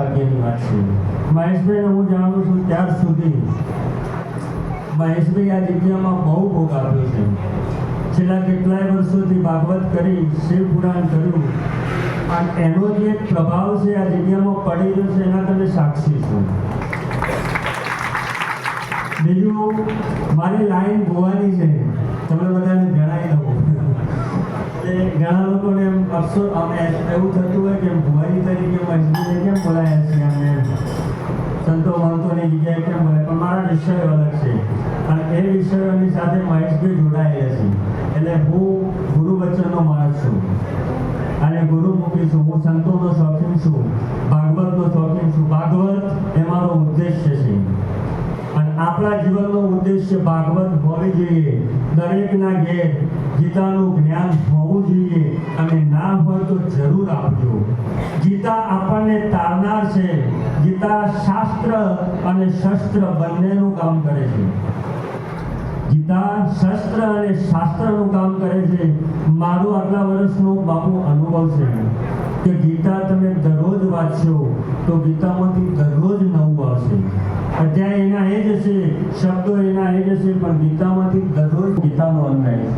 ભાગ્યની વાત છે. મહેશભાઈને હું જાણું છું ત્યાર સુધી મહેશભાઈ આ જગ્યામાં બહુ ભોગ આપ્યો છે. છેલ્લા કેટલાય વર્ષોથી ભાગવત કરી શિવ પુરાણ કર્યું. અને એનો જે પ્રભાવ છે આ જગ્યામાં પડી રહ્યો છે એના તમે સાક્ષી છો. બીજું, મારી લાઈન ગોવાની છે. તમને બધાને જણાવી દઉં. ઘણા લોકોને અફસોસ એવું થતું હોય કે વિષયો અલગ છે. અને એ વિષયોની સાથે માહિતી જોડાયેલા છે. એટલે હું ગુરુ વચનનો માણસ છું. અને ગુરુમુખી છું. હું સંતોનો શોખીન છું. ભાગવતનો શોખીન છું. ભાગવત એ મારો ઉદ્દેશ્ય છે. આપણા જીવનનો ઉદ્દેશ્ય ભાગવત હોવી જોઈએ. દરેકના ઘેર ગીતાનું જ્ઞાન હોવું જોઈએ અને ના હોય તો જરૂર આપજો. ગીતા આપણને તારનાર છે. ગીતા શાસ્ત્ર અને શસ્ત્ર બંનેનું કામ કરે છે. ગીતા શસ્ત્ર અને શાસ્ત્રનું કામ કરે છે. મારું આટલા વર્ષનો બાપુ અનુભવ છે. કે ગીતા તમે દરરોજ વાંચશો તો ગીતામાંથી દરરોજ અધ્યાય એના એ જ હશે શબ્દો એના એ જ હશે પણ ગીતામાંથી દરરોજ ગીતાનો અન્યાય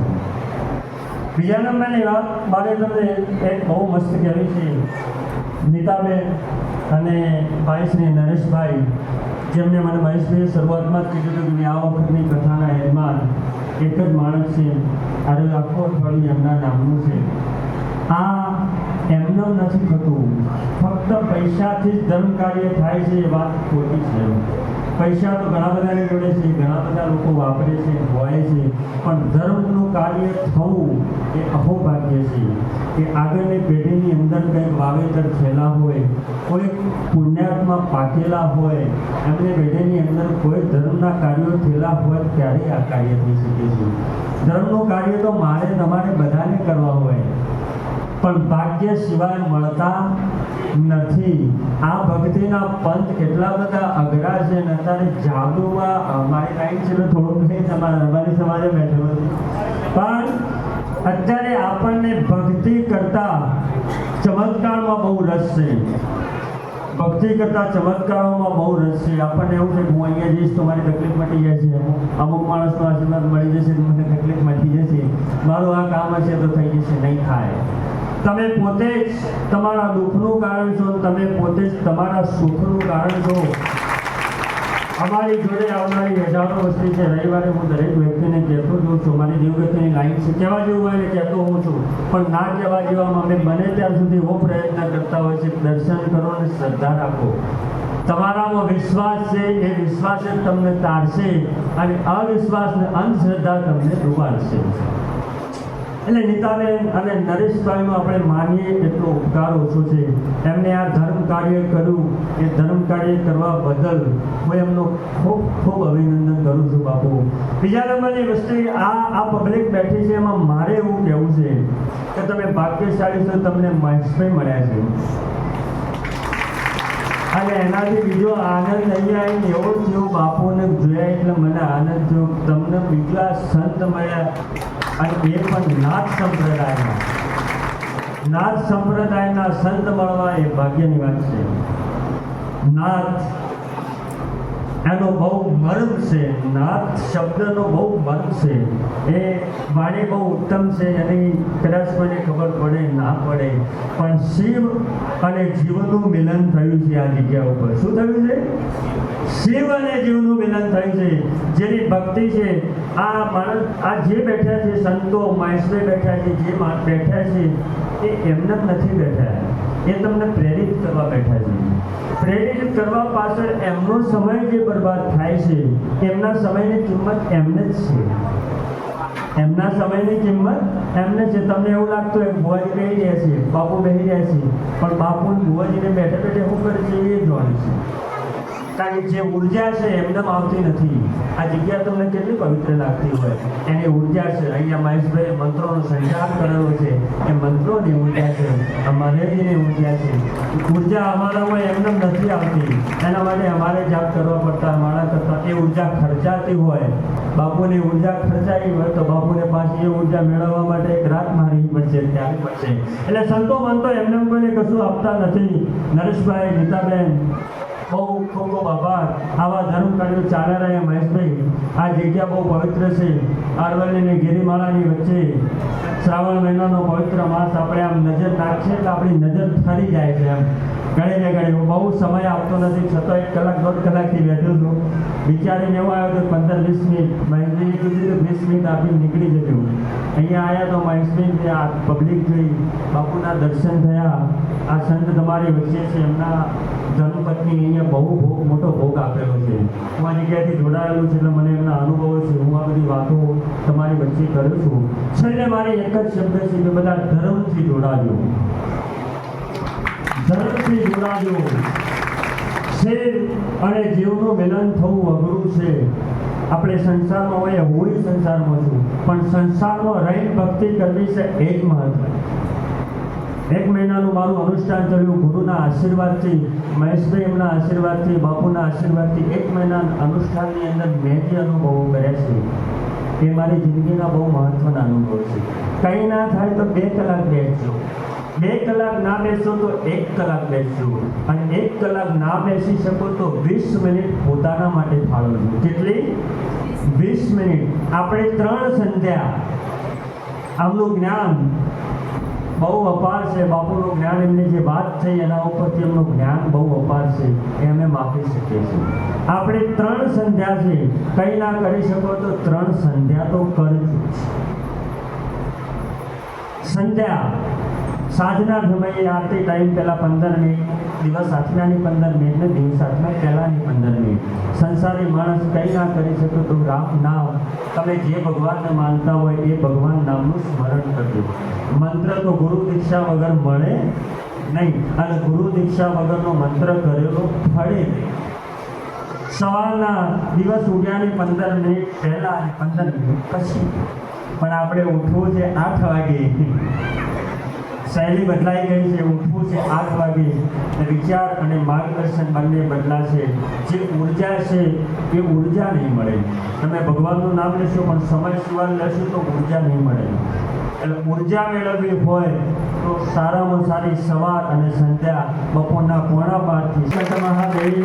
બીજા નંબરની વાત મારે તમને એક બહુ મસ્ત કહેવી છે. નીતાબેન અને ભાઈશ્રી નરેશભાઈ, જેમને મને મહેશભાઈએ શરૂઆતમાં જ કીધું હતું કે આ વખતની કથાના યજમાન એક જ માણસ છે. આજે આખો અઠવાડિયું એમના નામનું છે. આ એમનો નથી થતું. ફક્ત પૈસાથી જ ધર્મ કાર્ય થાય છે એ વાત ખોટી છે. પૈસા તો ઘણા બધાને જોડે છે, ઘણા બધા લોકો વાપરે છે હોય છે, પણ ધર્મનું કાર્ય થવું એ અહોભાગ્ય છે કે આગળની પેઢીની અંદર કંઈક વાવેતર થયેલા હોય, કોઈ પુણ્યાત્મા પાકેલા હોય, એમને પેઢીની અંદર કોઈ ધર્મના કાર્યો થયેલા હોય ત્યારે આ કાર્ય થઈ શકે છે. ધર્મનું કાર્ય તો મારે તમારે બધાને કરવા હોય. પણ ભાગ્ય સિવાય મળતા નથી. આ ભક્તિના પંથ કેટલા બધા અઘરા છે અને અત્યારે જાદુમાં અમારી લાઈન છે થોડુંક નહીં, તમારા રબારી સમાજે બેઠેલો છે. પણ અત્યારે આપણને ભક્તિ કરતા ચમત્કારમાં બહુ રસ છે. ભક્તિ કરતા ચમત્કારોમાં બહુ રસ છે. આપણને એવું છે કે હું અહીંયા જઈશ તો મારી તકલીફ મટી જશે. અમુક માણસનો આશીર્વાદ મળી જશે તો મને તકલીફ મટી જશે. મારું આ કામ હશે તો થઈ જશે. નહીં થાય. તમે પોતે જ તમારા દુઃખનું કારણ છો તમે પોતે જ તમારા સુખનું કારણ છો. અમારી જોડે આવનારી હજારો વસ્તી છે. રવિવારે હું દરેક વ્યક્તિને કહેતો જોઉં છું મારી દેવગતિની લાઈન છે. કહેવા જેવું હોય કહેતો હું છું, પણ ના કહેવા જેવામાં અમે બને ત્યાં સુધી એવો પ્રયત્ન કરતા હોય છે દર્શન કરો અને શ્રદ્ધા રાખો. તમારામાં વિશ્વાસ છે, એ વિશ્વાસ જ તમને તારશે અને અવિશ્વાસ ને અંધશ્રદ્ધા તમને ડૂબાડશે એટલે નીતાબેન અને નરેશભાઈનો આપણે માનીએ એટલો ઉપકાર ઓછો છે. એમને આ ધર્મ કાર્ય કર્યું. એ ધર્મ કાર્ય કરવા બદલ હું એમનો ખૂબ ખૂબ અભિનંદન કરું છું બાપુ. બીજા નંબરની વસ્તુ આ આ પબ્લિક બેઠી છે એમાં મારે એવું કહેવું છે કે તમે ભાગ્યશાળી છો, તમને મહેશભાઈ મળ્યા છે. અને એનાથી બીજો આનંદ અહીંયા એવો થયો, બાપુને જોયા એટલે મને આનંદ થયો. તમને બીજા સંત મળ્યા. અને એ પણ નાથ સંપ્રદાયમાં નાથ સંપ્રદાયના સંત મળવા એ ભાગ્યની વાત છે. નાથ એનો બહુ મર્મ છે. નાથ શબ્દનો બહુ મર્મ છે. એ વાણી બહુ ઉત્તમ છે, એની કદાચ કોઈને ખબર પડે, ના પડે. પણ શિવ અને જીવનું મિલન થયું છે આ જગ્યા ઉપર. શું થયું છે? શિવ અને જીવનું મિલન થયું છે. જેની ભક્તિ છે, આ માણસ, આ જે બેઠા છે, સંતો મહેશભાઈ બેઠા છે, જે બેઠા છે, એ એમને નથી બેઠા. એ તમને પ્રેરિત કરવા બેઠા છે. પ્રેરિત કરવા પાછળ એમનો સમય જે બરબાદ થાય છે, એમના સમયની કિંમત એમને જ છે. એમના સમયની કિંમત એમને છે. તમને એવું લાગતું હોય ભુવાજી બેસી રહ્યા છે, બાપુ બેહી રહ્યા છે, પણ બાપુ ભુવાજીને બેઠે બેઠે શું કરે છે? એ જોવાનું છે. કારણ કે જે ઊર્જા છે એમને આવતી નથી. આ જગ્યા તમને કેટલી પવિત્ર લાગતી હોય? એની ઊર્જા છે. અહીંયા મહેશભાઈ મંત્રોનો સંચાર કરેલો છે. એ મંત્રોની ઊર્જા છે. આ ઊર્જા છે. ઊર્જા અમારામાં એમને નથી આવતી. એના માટે અમારે જાપ કરવા પડતા અમારા કરતાં. એ ઊર્જા ખર્ચાતી હોય. બાપુની ઊર્જા ખર્ચાઈ હોય તો બાપુને પાછી એ ઊર્જા મેળવવા માટે એક રાત મારવી પડશે ત્યારે પડશે. એટલે સંતો મંતો એમને કોઈને કશું આપતા નથી. નરેશભાઈ ગીતાબેન બહુ ખૂબ ખૂબ આભાર. આવા ધર્મ કાર્યો ચાલે રહ્યા મહેશભાઈ. આ જગ્યા બહુ પવિત્ર છે. અરવલ્લી અને ગિરિમાળાની વચ્ચે શ્રાવણ મહિનાનો પવિત્ર માસ આપણે આમ નજર નાખીએ તો આપણી નજર ફરી જાય છે એમ. ઘણી ને ઘણી બહુ સમય આપતો નથી છતાં એક કલાક, દોઢ કલાકથી બેઠું છું. વિચારીને એવું આવ્યો કે પંદર, વીસ મિનિટ મહેશભાઈએ કીધું કે વીસ મિનિટ આપી નીકળી જતું અહીંયા આવ્યા તો મહેશભાઈ આ પબ્લિક જોઈ બાપુના દર્શન થયા. આ સંત તમારી વચ્ચે છે. એમના ધર્મપત્ની અહીંયા બહુ ભોગ, મોટો ભોગ આપેલો છે. હું આ જગ્યાથી જોડાયેલું છે એટલે મને એમના અનુભવો છે. હું આ બધી વાતો તમારી વચ્ચે કરું છું. છેલ્લે મારે એક જ શબ્દ છે કે બધા ધર્મથી જોડાજો. ધર્મથી જોડાજો. શેર અને જીવનું મિલન થવું અઘરું છે. આપણે સંસારમાં હોઈએ હોય સંસારમાં છું. પણ સંસારમાં રહીને ભક્તિ કરવી છે એ મહત્વ. એક મહિનાનું મારું અનુષ્ઠાન થયું, ગુરુના આશીર્વાદથી, મહેશભાઈ એમના આશીર્વાદથી, બાપુના આશીર્વાદથી એક મહિના અનુષ્ઠાનની અંદર મેં જે અનુભવો કર્યા છે. એ મારી જિંદગીના બહુ મહત્વના અનુભવ છે. કંઈ ના થાય તો બે કલાક બેસજો. બે કલાક ના બેસો તો એક કલાક બેસજો. અને એક કલાક ના બેસી શકો તો વીસ મિનિટ પોતાના માટે ફાળવજો. કેટલી? વીસ મિનિટ. આપણે ત્રણ સંધ્યા. આમનું જ્ઞાન. બહુ અપાર છે. બાપુનું જ્ઞાન એમને જે વાત થઈ એના ઉપરથી એમનું જ્ઞાન બહુ અપાર છે એ અમે માપી શકીએ છીએ. આપણે ત્રણ સંધ્યા છે. કંઈ ના કરી શકો તો ત્રણ સંધ્યા તો કરજો સંધ્યા, સાંજના સમયે આરતી ટાઈમ પહેલાં પંદર મિનિટ દિવસ આઠનાની પંદર મિનિટ ને દિવસ આઠના પહેલાંની પંદર મિનિટ. સંસારી માણસ કંઈ ના કરી શકે તો રામ નામ. તમે જે ભગવાનને માનતા હોય એ ભગવાન નામનું સ્મરણ કરજો. મંત્ર તો ગુરુ દીક્ષા વગર મળે નહીં અને ગુરુ દીક્ષા વગરનો મંત્ર કરેલો ફળે નહીં. સવારના દિવસ ઉગ્યાની પંદર મિનિટ પહેલા અને પંદર મિનિટ પછી. પણ આપણે ઉઠવું છે આઠ વાગે. શૈલી બદલાઈ ગઈ છે ઉઠવું છે આઠ વાગે વિચાર અને માર્ગદર્શન બંને બદલાશે. જે ઊર્જા છે, એ ઊર્જા નહીં મળે. તમે ભગવાનનું નામ લેશો, પણ સમય સિવાય લેશો તો ઊર્જા નહીં મળે. એટલે ઊર્જા મેળવવી હોય તો સારામાં સારી સવાર અને સંધ્યા બપોરના પોણા સંત મહાદેવ